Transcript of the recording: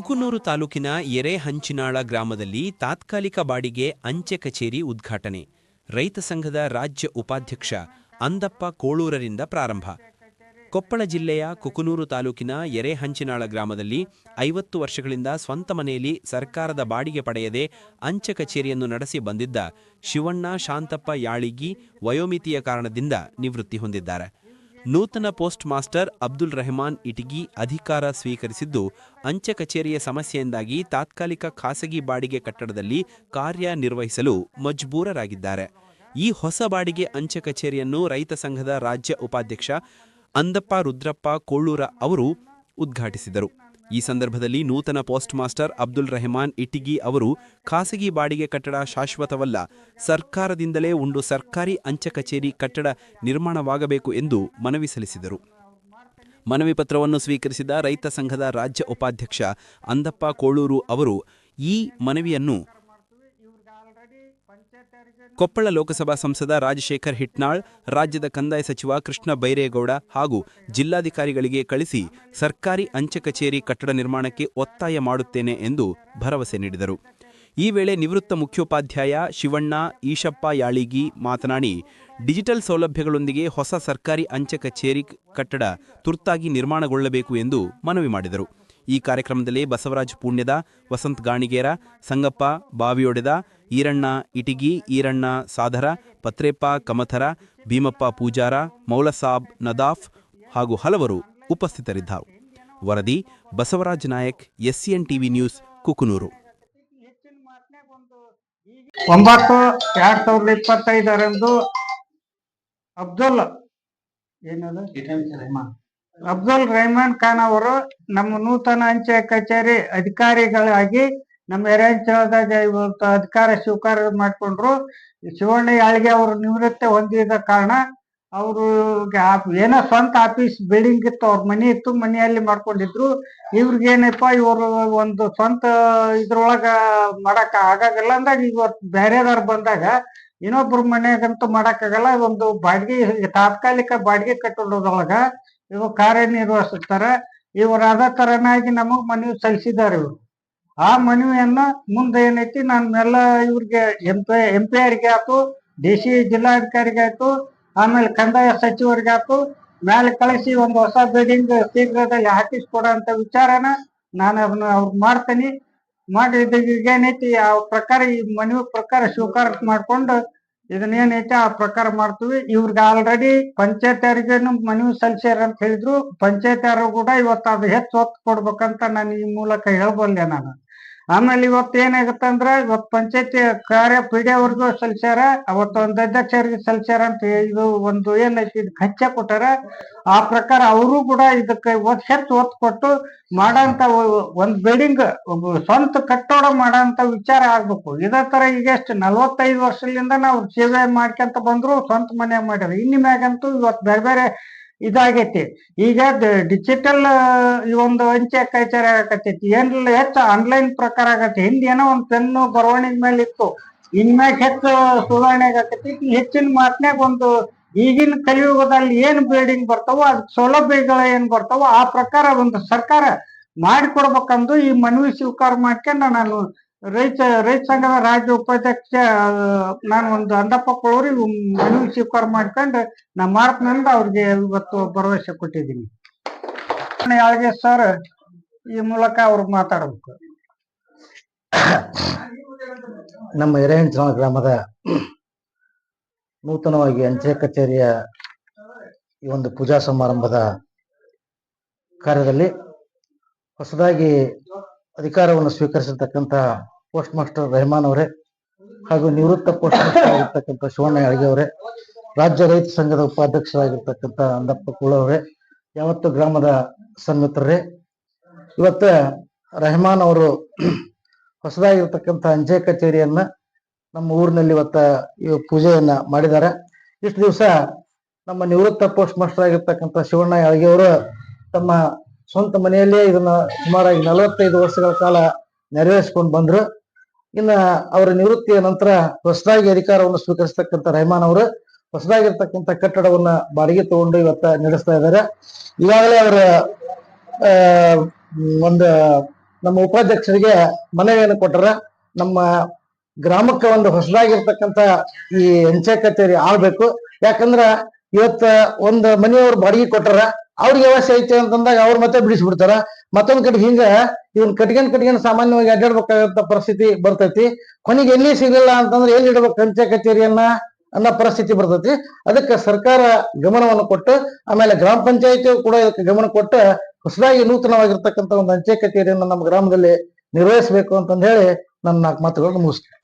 ಕುಕನೂರು ತಾಲೂಕಿನ ಎರೆಹಂಚಿನಾಳ ಗ್ರಾಮದಲ್ಲಿ ತಾತ್ಕಾಲಿಕ ಬಾಡಿಗೆ ಅಂಚೆ ಕಚೇರಿ ಉದ್ಘಾಟನೆ. ರೈತ ಸಂಘದ ರಾಜ್ಯ ಉಪಾಧ್ಯಕ್ಷ ಅಂದಪ್ಪ ಕೋಳೂರರಿಂದ ಪ್ರಾರಂಭ. ಕೊಪ್ಪಳ ಜಿಲ್ಲೆಯ ಕುಕನೂರು ತಾಲೂಕಿನ ಎರೆಹಂಚಿನಾಳ ಗ್ರಾಮದಲ್ಲಿ ಐವತ್ತು ವರ್ಷಗಳಿಂದ ಸ್ವಂತ ಮನೆಯಲ್ಲಿ ಸರ್ಕಾರದ ಬಾಡಿಗೆ ಪಡೆಯದೆ ಅಂಚೆ ಕಚೇರಿಯನ್ನು ನಡೆಸಿ ಬಂದಿದ್ದ ಶಿವಣ್ಣ ಶಾಂತಪ್ಪ ಯಾಳಿಗಿ ವಯೋಮಿತಿಯ ಕಾರಣದಿಂದ ನಿವೃತ್ತಿ ಹೊಂದಿದ್ದಾರೆ. ನೂತನ ಪೋಸ್ಟ್ ಮಾಸ್ಟರ್ ಅಬ್ದುಲ್ ರೆಹಮಾನ್ ಇಟಗಿ ಅಧಿಕಾರ ಸ್ವೀಕರಿಸಿದ್ದು, ಅಂಚೆ ಕಚೇರಿಯ ಸಮಸ್ಯೆಯಿಂದಾಗಿ ತಾತ್ಕಾಲಿಕ ಖಾಸಗಿ ಬಾಡಿಗೆ ಕಟ್ಟಡದಲ್ಲಿ ಕಾರ್ಯನಿರ್ವಹಿಸಲು ಮಜ್ಬೂರರಾಗಿದ್ದಾರೆ. ಈ ಹೊಸ ಬಾಡಿಗೆ ಅಂಚೆ ಕಚೇರಿಯನ್ನು ರೈತ ಸಂಘದ ರಾಜ್ಯ ಉಪಾಧ್ಯಕ್ಷ ಅಂದಪ್ಪ ರುದ್ರಪ್ಪ ಕೊಳ್ಳೂರ ಅವರು ಉದ್ಘಾಟಿಸಿದರು. ಈ ಸಂದರ್ಭದಲ್ಲಿ ನೂತನ ಪೋಸ್ಟ್ ಮಾಸ್ಟರ್ ಅಬ್ದುಲ್ ರೆಹಮಾನ್ ಇಟಿಗಿ ಅವರು ಖಾಸಗಿ ಬಾಡಿಗೆ ಕಟ್ಟಡ ಶಾಶ್ವತವಲ್ಲ, ಸರ್ಕಾರದಿಂದಲೇ ಉಂಡು ಸರ್ಕಾರಿ ಅಂಚೆ ಕಚೇರಿ ಕಟ್ಟಡ ನಿರ್ಮಾಣವಾಗಬೇಕು ಎಂದು ಮನವಿ ಸಲ್ಲಿಸಿದರು. ಮನವಿ ಪತ್ರವನ್ನು ಸ್ವೀಕರಿಸಿದ ರೈತ ಸಂಘದ ರಾಜ್ಯ ಉಪಾಧ್ಯಕ್ಷ ಅಂದಪ್ಪ ಕೋಳೂರು ಅವರು ಈ ಮನವಿಯನ್ನು ಕೊಪ್ಪಳ ಲೋಕಸಭಾ ಸಂಸದ ರಾಜಶೇಖರ್ ಹಿಟ್ನಾಳ್, ರಾಜ್ಯದ ಕಂದಾಯ ಸಚಿವ ಕೃಷ್ಣ ಬೈರೇಗೌಡ ಹಾಗೂ ಜಿಲ್ಲಾಧಿಕಾರಿಗಳಿಗೆ ಕಳಿಸಿ ಸರ್ಕಾರಿ ಅಂಚೆ ಕಚೇರಿ ಕಟ್ಟಡ ನಿರ್ಮಾಣಕ್ಕೆ ಒತ್ತಾಯ ಮಾಡುತ್ತೇನೆ ಎಂದು ಭರವಸೆ ನೀಡಿದರು. ಈ ವೇಳೆ ನಿವೃತ್ತ ಮುಖ್ಯೋಪಾಧ್ಯಾಯ ಶಿವಣ್ಣ, ಈಶಪ್ಪ ಯಾಳಿಗಿ ಮಾತನಾಡಿ, ಡಿಜಿಟಲ್ ಸೌಲಭ್ಯಗಳೊಂದಿಗೆ ಹೊಸ ಸರ್ಕಾರಿ ಅಂಚೆ ಕಚೇರಿ ಕಟ್ಟಡ ತುರ್ತಾಗಿ ನಿರ್ಮಾಣಗೊಳ್ಳಬೇಕು ಎಂದು ಮನವಿ ಮಾಡಿದರು. ಈ ಕಾರ್ಯಕ್ರಮದಲ್ಲಿ ಬಸವರಾಜ್ ಪುಣ್ಯದ ವಸಂತ್ ಗಾಣಿಗೇರ ಸಂಗಪ್ಪ ಬಾವಿಯೊಡೆದ ಈರಣ್ಣ ಇಟಿಗಿ ಈರಣ್ಣ ಸಾಧರ ಪತ್ರೇಪ್ಪ ಕಮಥರ ಭೀಮಪ್ಪ ಪೂಜಾರ ಮೌಲಸಾಬ್ ನದಾಫ್ ಹಾಗೂ ಹಲವರು ಉಪಸ್ಥಿತರಿದ್ದರು. ವರದಿ Basavaraj Nayak SCN TV news Kukanur. ಒಂಬತ್ತು ಎರಡ್ ಸಾವಿರದ ಇಪ್ಪತ್ತೈದರಂದು ಅಬ್ದುಲ್ ಏನದು? ಅಬ್ದುಲ್ ರಹಮಾನ್ ಖಾನ್ ಅವರು ನಮ್ಮ ನೂತನ ಅಂಚೆ ಕಚೇರಿ ಅಧಿಕಾರಿಗಳಾಗಿ ನಮ್ಮ ಎರೆಂಚಲದಾಗ ಇವತ್ತು ಅಧಿಕಾರ ಸ್ವೀಕಾರ ಮಾಡಿಕೊಂಡ್ರು. ಶಿವಣ್ಣ ಯಾಳಿಗೆ ಅವರು ನಿವೃತ್ತಿ ಹೊಂದಿದ ಕಾರಣ ಅವರು ಏನೋ ಸ್ವಂತ ಆಫೀಸ್ ಬಿಲ್ಡಿಂಗ್ ಇತ್ತು, ಅವ್ರ ಮನೆ ಇತ್ತು, ಮನೆಯಲ್ಲಿ ಮಾಡ್ಕೊಂಡಿದ್ರು. ಇವ್ರಿಗೇನಪ್ಪ ಇವರು ಒಂದು ಸ್ವಂತ ಇದ್ರೊಳಗ ಮಾಡಕ್ ಆಗಾಗಲ್ಲ. ಅಂದಾಗ ಇವತ್ತು ಬೇರೆದವ್ರು ಬಂದಾಗ ಇನ್ನೊಬ್ರ ಮನೆಗಂತೂ ಮಾಡಕ್ಕಾಗಲ್ಲ ಒಂದು ಬಾಡಿಗೆ ತಾತ್ಕಾಲಿಕ ಬಾಡಿಗೆ ಕಟ್ಟಡದೊಳಗ ಇವು ಕಾರ್ಯನಿರ್ವಹಿಸುತ್ತಾರೆ. ಇವರು ಅದ ತರನಾಗಿ ನಮಗ್ ಮನವಿ ಸಲ್ಲಿಸಿದ್ದಾರೆ ಇವರು. ಆ ಮನವಿಯನ್ನ ಮುಂದೆ ಏನೈತಿ ನಾನು ಎಲ್ಲ ಇವ್ರಿಗೆ ಎಂ ಪಿ ಆರ್ಗೆ ಆಯ್ತು ಡಿ ಸಿ ಜಿಲ್ಲಾಧಿಕಾರಿಗೆ ಆಯ್ತು ಆಮೇಲೆ ಕಂದಾಯ ಸಚಿವರಿಗೆ ಆಯ್ತು ಮೇಲೆ ಕಳಿಸಿ ಒಂದು ಹೊಸ ಬಿಲ್ಡಿಂಗ್ ಶೀಘ್ರದಲ್ಲಿ ಹಾಕಿಸ್ಕೊಡೋಂತ ವಿಚಾರನ ನಾನು ಅದನ್ನ ಅವ್ರು ಮಾಡ್ತೀನಿ. ಮಾಡಿ ಏನೈತಿ ಆ ಪ್ರಕಾರ ಈ ಮನವಿ ಪ್ರಕಾರ ಸ್ವೀಕಾರ ಮಾಡ್ಕೊಂಡು ಇದನ್ನ ಐತೆ? ಆ ಪ್ರಕಾರ ಮಾಡ್ತೀವಿ. ಇವ್ರಿಗೆ ಆಲ್ರೆಡಿ ಪಂಚಾಯತ್ ಮನವಿ ಸಲ್ಲಿಸ್ಯಾರ ಅಂತ ಹೇಳಿದ್ರು. ಪಂಚಾಯತ್ ಕೂಡ ಇವತ್ತು ಅದು ಹೆಚ್ಚು ಒತ್ತು ಕೊಡ್ಬೇಕಂತ ನಾನು ಈ ಮೂಲಕ ಹೇಳ್ಬಲ್ಲೆ ನಾನು. ಆಮೇಲೆ ಇವತ್ತು ಏನಾಗುತ್ತೆ ಅಂದ್ರೆ ಇವತ್ತು ಪಂಚಾಯತಿ ಕಾರ್ಯ ಪಿ ಡಿ ಅವ್ರಿಗೂ ಸಲ್ಸ್ಯಾರ ಅವತ್ತು ಒಂದು ಅಧ್ಯಕ್ಷರಿಗೆ ಸಲ್ಸ್ಯಾರ ಅಂತ ಇದು ಒಂದು ಏನ್ ಇದು ಖರ್ಚ ಕೊಟ್ಟಾರ. ಆ ಪ್ರಕಾರ ಅವರು ಕೂಡ ಇದಕ್ಕೆ ಒತ್ತು ಒತ್ತು ಕೊಟ್ಟು ಮಾಡಂತ ಒಂದ್ ಬಿಲ್ಡಿಂಗ್ ಸ್ವಂತ ಕಟ್ಟೋಡ ಮಾಡಂತ ವಿಚಾರ ಆಗ್ಬೇಕು. ಇದೇ ತರ ಈಗ ಎಷ್ಟು ನಲ್ವತ್ತೈದು ವರ್ಷದಿಂದ ನಾವು ಸೇವೆ ಮಾಡ್ಕೊಂತ ಬಂದ್ರು ಸ್ವಂತ ಮನೆ ಮಾಡ್ಯಾರ ಇನ್ನು ಮ್ಯಾಗಂತೂ ಇವತ್ತು ಬೇರೆ ಬೇರೆ ಇದಾಗೈತಿ. ಈಗ ಡಿಜಿಟಲ್ ಈ ಒಂದು ಅಂಚೆ ಕೈಚಾರ ಆಗಾಕತ್ತೈತಿ. ಏನಿಲ್ಲ ಹೆಚ್ಚು ಆನ್ಲೈನ್ ಪ್ರಕಾರ ಆಗತ್ತೆ. ಹಿಂದೆ ಏನೋ ಒಂದು ಪೆನ್ನು ಬರವಣಿಗೆ ಮೇಲೆ ಇತ್ತು. ಇನ್ಮ್ಯಾಗ ಹೆಚ್ಚು ಸುಧಾರಣೆ ಆಗಕತ್ತೈತಿ. ಹೆಚ್ಚಿನ ಮಾತ್ನ್ಯಾಗ ಒಂದು ಈಗಿನ ಕಲಿಯುಗದಲ್ಲಿ ಏನ್ ಬಿಲ್ಡಿಂಗ್ ಬರ್ತಾವೋ, ಅದ್ ಸೌಲಭ್ಯಗಳು ಏನ್ ಬರ್ತಾವೋ, ಆ ಪ್ರಕಾರ ಒಂದು ಸರ್ಕಾರ ಮಾಡಿಕೊಡ್ಬೇಕಂದು ಈ ಮನವಿ ಸ್ವೀಕಾರ ಮಾಡ್ಕೊಂಡು ನಾನು ರೈತ ರೈತ ಸಂಘದ ರಾಜ್ಯ ಉಪಾಧ್ಯಕ್ಷ ನಾನು ಒಂದು ಅಂದಪ್ಪ ಕೊಳೂರಿ ಮನವಿ ಸ್ವೀಕಾರ ಮಾಡ್ಕೊಂಡು ನಾ ಮಾರ್ಕ್ನಿಂದ ಅವ್ರಿಗೆ ಇವತ್ತು ಭರವಸೆ ಕೊಟ್ಟಿದ್ದೀನಿ. ಯಾಳ್ಗೆ ಸರ್ ಈ ಮೂಲಕ ಅವ್ರು ಮಾತಾಡಬೇಕು? ನಮ್ಮ ಎರೆಹಂಚನ ಗ್ರಾಮದ ನೂತನವಾಗಿ ಅಂಚೆ ಕಚೇರಿಯ ಈ ಒಂದು ಪೂಜಾ ಸಮಾರಂಭದ ಕಾರ್ಯದಲ್ಲಿ ಹೊಸದಾಗಿ ಅಧಿಕಾರವನ್ನು ಸ್ವೀಕರಿಸಿರ್ತಕ್ಕಂತಹ ಪೋಸ್ಟ್ ಮಾಸ್ಟರ್ ರೆಹಮಾನ್ ಅವರೇ ಹಾಗೂ ನಿವೃತ್ತ ಪೋಸ್ಟ್ ಮಾಸ್ಟರ್ ಆಗಿರ್ತಕ್ಕಂಥ ಶಿವಣ್ಣ ಯಾಳಗೆ ಅವರೇ, ರಾಜ್ಯ ರೈತ ಸಂಘದ ಉಪಾಧ್ಯಕ್ಷರಾಗಿರ್ತಕ್ಕಂಥ ಅಂದಪ್ಪ ಕುಳ ಅವರೇ, ಯಾವತ್ತು ಗ್ರಾಮದ ಸನ್ಮಿತ್ರರೇ. ಇವತ್ತ ರೆಹಮಾನ್ ಅವರು ಹೊಸದಾಗಿರ್ತಕ್ಕಂಥ ಅಂಚೆ ಕಚೇರಿಯನ್ನ ನಮ್ಮ ಊರಿನಲ್ಲಿ ಇವತ್ತ ಇವ ಪೂಜೆಯನ್ನ ಮಾಡಿದ್ದಾರೆ. ಇಷ್ಟು ದಿವಸ ನಮ್ಮ ನಿವೃತ್ತ ಪೋಸ್ಟ್ ಮಾಸ್ಟರ್ ಆಗಿರ್ತಕ್ಕಂಥ ಶಿವಣ್ಣ ಅವರು ತಮ್ಮ ಸ್ವಂತ ಮನೆಯಲ್ಲೇ ಇದನ್ನ ಸುಮಾರಾಗಿ ನಲವತ್ತೈದು ವರ್ಷಗಳ ಕಾಲ ನೆರವೇರಿಸಿಕೊಂಡು ಬಂದ್ರು. ಇನ್ನ ಅವರ ನಿವೃತ್ತಿಯ ನಂತರ ಹೊಸದಾಗಿ ಅಧಿಕಾರವನ್ನು ಸ್ವೀಕರಿಸತಕ್ಕಂಥ ರೆಹಮಾನ್ ಅವರು ಹೊಸದಾಗಿರ್ತಕ್ಕಂಥ ಕಟ್ಟಡವನ್ನ ಬಾಡಿಗೆ ತಗೊಂಡು ಇವತ್ತ ನಡೆಸ್ತಾ ಇದ್ದಾರೆ. ಈಗಾಗಲೇ ಅವರ ಒಂದು ನಮ್ಮ ಉಪಾಧ್ಯಕ್ಷರಿಗೆ ಮನವಿಯನ್ನು ಕೊಟ್ಟರ ನಮ್ಮ ಗ್ರಾಮಕ್ಕೆ ಒಂದು ಹೊಸದಾಗಿರ್ತಕ್ಕಂತ ಈ ಅಂಚೆ ಕಚೇರಿ ಆಳ್ಬೇಕು. ಯಾಕಂದ್ರ ಇವತ್ತ ಒಂದು ಮನೆಯವ್ರು ಬಾಡಿಗೆ ಕೊಟ್ಟಾರ ಅವ್ರಿಗೆ ವ್ಯವಸ್ಥೆ ಐತೆ ಅಂತಂದಾಗ ಅವ್ರು ಮತ್ತೆ ಬಿಡಿಸ್ಬಿಡ್ತಾರ. ಮತ್ತೊಂದ್ ಕಡೆ ಹಿಂಗ ಇವ್ನ ಕಟ್ಕೊಂಡ್ ಕಟ್ಕೊಂಡ್ ಸಾಮಾನ್ಯವಾಗಿ ಅಡ್ಡಾಡ್ಬೇಕಾಗಂತ ಪರಿಸ್ಥಿತಿ ಬರ್ತೈತಿ. ಕೊನೆಗೆ ಎಲ್ಲಿ ಸಿಗಲಿಲ್ಲ ಅಂತಂದ್ರೆ ಎಲ್ಲಿ ಇಡ್ಬೇಕು ಅಂಚೆ ಕಚೇರಿಯನ್ನ ಅನ್ನೋ ಪರಿಸ್ಥಿತಿ ಬರ್ತೈತಿ. ಅದಕ್ಕೆ ಸರ್ಕಾರ ಗಮನವನ್ನು ಕೊಟ್ಟು, ಆಮೇಲೆ ಗ್ರಾಮ ಪಂಚಾಯತಿ ಕೂಡ ಇದಕ್ಕೆ ಗಮನ ಕೊಟ್ಟು ಹೊಸದಾಗಿ ನೂತನವಾಗಿರ್ತಕ್ಕಂಥ ಒಂದು ಅಂಚೆ ಕಚೇರಿಯನ್ನು ನಮ್ಮ ಗ್ರಾಮದಲ್ಲಿ ನಿರ್ವಹಿಸಬೇಕು ಅಂತಂದ ಹೇಳಿ ನನ್ನ ನಾಲ್ಕು ಮಾತುಗಳನ್ನು ಮುಗಿಸ್ತೇನೆ.